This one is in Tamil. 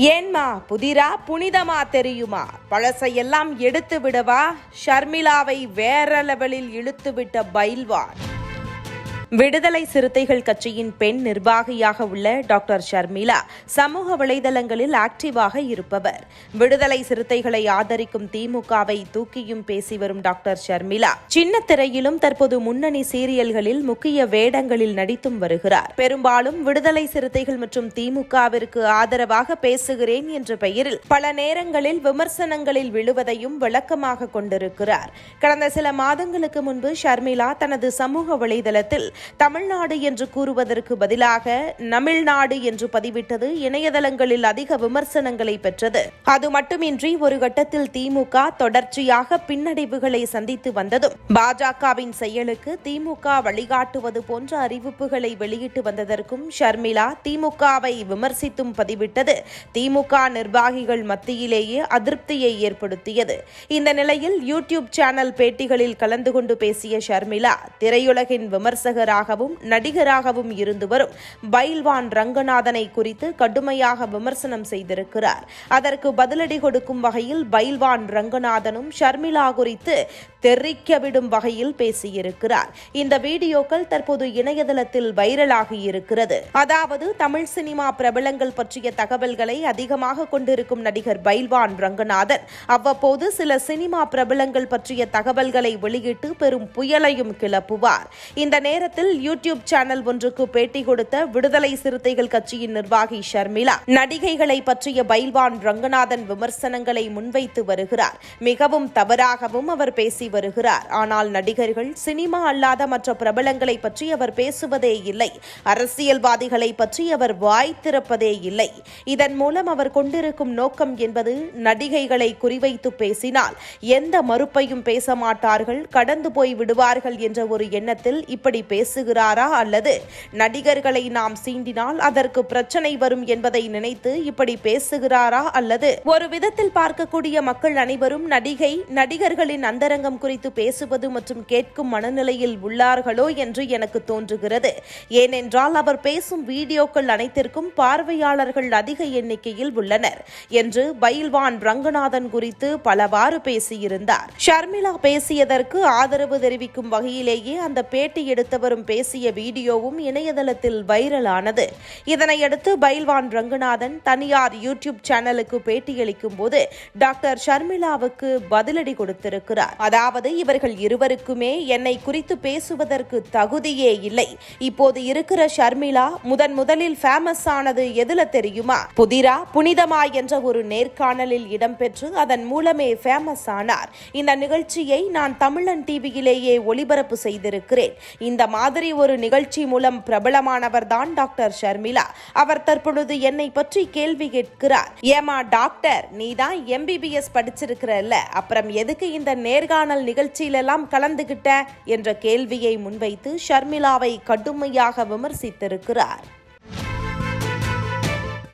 ஏன்மா புதிரா? புனிதமா தெரியுமா? பழசையெல்லாம் எடுத்து விடவா? ஷர்மிளாவை வேற லெவலில் இழுத்துவிட்ட பைல்வான். விடுதலை சிறுத்தைகள் கட்சியின் பெண் நிர்வாகியாக உள்ள டாக்டர் ஷர்மிளா சமூக வலைதளங்களில் ஆக்டிவாக இருப்பவர். விடுதலை சிறுத்தைகளை ஆதரிக்கும் திமுகவை தூக்கியும் பேசி வரும் டாக்டர் ஷர்மிளா சின்ன திரையிலும் தற்போது முன்னணி சீரியல்களில் முக்கிய வேடங்களில் நடித்தும் வருகிறார். பெரும்பாலும் விடுதலை சிறுத்தைகள் மற்றும் திமுகவிற்கு ஆதரவாக பேசுகிறேன் என்ற பெயரில் பல நேரங்களில் விமர்சனங்களில் விழுவதையும் விளக்கமாக கொண்டிருக்கிறார். கடந்த சில மாதங்களுக்கு முன்பு ஷர்மிளா தனது சமூக வலைதளத்தில் தமிழ்நாடு என்று கூறுவதற்கு பதிலாக தமிழ்நாடு என்று பதிவிட்டது இணையதளங்களில் அதிக விமர்சனங்களை பெற்றது. அது மட்டுமின்றி ஒரு கட்டத்தில் திமுக தொடர்ச்சியாக பின்னடைவுகளை சந்தித்து வந்ததும் பாஜகவின் செயலுக்கு திமுக வழிகாட்டுவது போன்ற அறிவிப்புகளை வெளியிட்டு வந்ததற்கும் ஷர்மிளா திமுகவை விமர்சித்தும் பதிவிட்டது. திமுக நிர்வாகிகள் மத்தியிலேயே அதிருப்தியை ஏற்படுத்தியது. இந்த நிலையில் யூடியூப் சேனல் பேட்டிகளில் கலந்து கொண்டு பேசிய ஷர்மிளா திரையுலகின் விமர்சகர் விமர்சகராகவும் நடிகராகவும் இருந்து வரும். பைல்வான் ரங்கநாதனை குறித்து கடுமையாக விமர்சனம் செய்திருக்கிறார். அதற்கு பதிலடி கொடுக்கும் வகையில் பைல்வான் ரங்கநாதனும் ஷர்மிளா குறித்து தெரிக்க விடும் வகையில் பேசியிருக்கிறார். இந்த வீடியோக்கள் தற்போது இணையதளத்தில் வைரலாகி இருக்கிறது. அதாவது தமிழ் சினிமா பிரபலங்கள் பற்றிய தகவல்களை அதிகமாக கொண்டிருக்கும் நடிகர் பைல்வான் ரங்கநாதன் அவ்வப்போது சில சினிமா பிரபலங்கள் பற்றிய தகவல்களை வெளியிட்டு பெரும் புயலையும் கிளப்புவார். இந்த நேரத்தில் யூடியூப் சேனல் ஒன்றுக்கு பேட்டி கொடுத்த விடுதலை சிறுத்தைகள் கட்சியின் நிர்வாகி ஷர்மிளா நடிகைகளை பற்றிய பைல்வான் ரங்கநாதன் விமர்சனங்களை முன்வைத்து வருகிறார். மிகவும் தவறாகவும் அவர் பேசி வருகிறார். ஆனால் நடிகர்கள் சினிமா அல்லாத மற்ற பிரபலங்களை பற்றி அவர் பேசுவதே இல்லை. அரசியல்வாதிகளை பற்றி அவர் வாய் திறப்பதே இல்லை. இதன் மூலம் அவர் கொண்டிருக்கும் நோக்கம் என்பது நடிகைகளை குறிவைத்து பேசினால் எந்த மறுப்பையும் பேச மாட்டார்கள் கடந்து போய் விடுவார்கள் என்ற ஒரு எண்ணத்தில் இப்படி பேசுகிறாரா அல்லது நடிகர்களை நாம் சீண்டினால் அதற்கு பிரச்சனை வரும் என்பதை நினைத்து இப்படி பேசுகிறாரா அல்லது ஒரு விதத்தில் பார்க்கக்கூடிய மக்கள் அனைவரும் நடிகை நடிகர்களின் அந்தரங்கம் குறித்து பேசுவது மற்றும் கேட்கும் மனநிலையில் உள்ளார்களோ என்று எனக்கு தோன்றுகிறது. ஏனென்றால் அவர் பேசும் வீடியோக்கள் அனைத்திற்கும் பார்வையாளர்கள் அதிக எண்ணிக்கையில் உள்ளனர் என்று பயில்வான் ரங்கநாதன் குறித்து பலவாறு பேசியிருந்தார். ஷர்மிளா பேசியதற்கு ஆதரவு தெரிவிக்கும் வகையிலேயே அந்த பேட்டி எடுத்தவரும் பேசிய வீடியோவும் இணையதளத்தில் வைரலானது. இதனையடுத்து பயில்வான் ரங்கநாதன் தனியார் யூடியூப் சேனலுக்கு பேட்டியளிக்கும் போது டாக்டர் ஷர்மிளாவுக்கு பதிலடி கொடுத்திருக்கிறார். அதாவது இவர்கள் இருவருக்குமே என்னை குறித்து பேசுவதற்கு தகுதியே இல்லை. இப்போது இருக்கிற ஷர்மிளா முதன் முதலில் ஃபேமஸ் ஆனது எதுல தெரியுமா? புதிரா புனிதமா என்ற ஒரு நேர்காணலில் இடம்பெற்று அதன் மூலமே ஃபேமஸ் ஆனார். இந்த நிகழ்ச்சியை நான் தமிழன் டிவியிலேயே ஒளிபரப்பு செய்திருக்கிறேன். இந்த மாதிரி ஒரு நிகழ்ச்சி மூலம் பிரபலமானவர் தான் டாக்டர் ஷர்மிளா. அவர் தற்பொழுது என்னை பற்றி கேள்வி கேட்கிறார். ஏமா டாக்டர் நீ தான் எம்பிபிஎஸ் படிச்சிருக்கிறல்ல. அப்புறம் எதுக்கு இந்த நேர்காணல் நிகழ்ச்சியிலெல்லாம் கலந்துகிட்ட என்ற கேள்வியை முன்வைத்து ஷர்மிளாவை கடுமையாக விமர்சித்திருக்கிறார்.